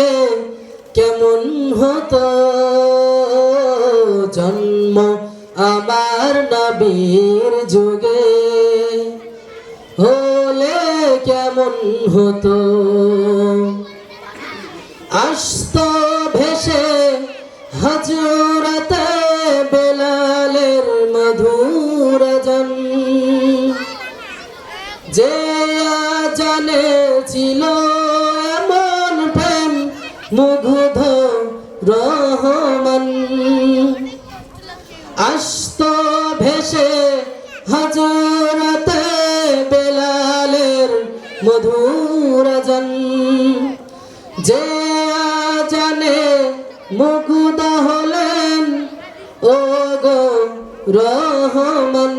দেখিলে কেমন হতো জন্ম আমার নবীর যুগে? হলে কেমন হতো? আসত ভেসে হজরতে বেলালের মধুর জন যে জানে ছিল মুগ্ধ রহমান আসত ভেসে হজরতে বেলালের মধুর জন যে জানে মুকুদ হলেন ও গো রহমান।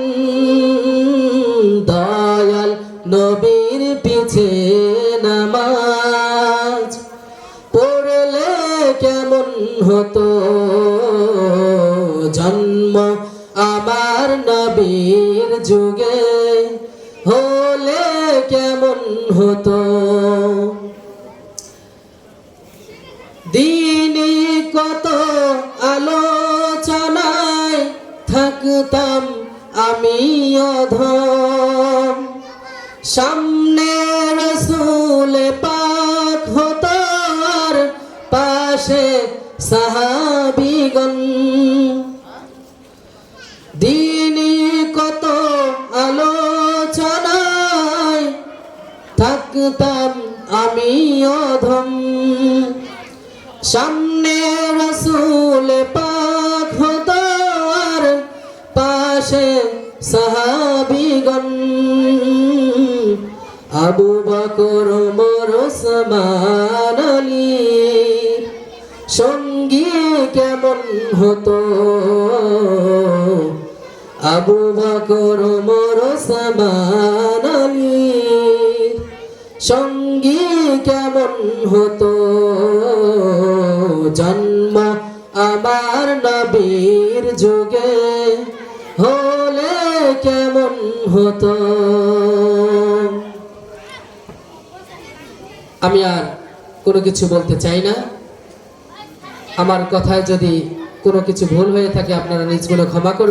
দয়াল নবীর পিছে নামাজ হতো জন্ম আমার নবীর যুগে হলে কেমন হতো? দিনে কত আলোচনায় থাকতাম আমি অধম। সামনে রসুল পাক হতার পাশে সাহাবিগণ, দিনে কত আলোচনায় থাকতাম আমি অধম। সামনে রসুল পাক হতার পাশে সাহাবিগণ, আবু বকর মোর সমান সঙ্গী কেমন হতো? আবু বকর মোর সমান সঙ্গী কেমন হতো? জন্ম আমার নবীর যুগে হলে কেমন হতো? আমি আর কোনো কিছু বলতে চাই না। আমার কথায় যদি কোনো কিছু ভুল হয়ে থাকে আপনারা নিজগুলো ক্ষমা করবেন।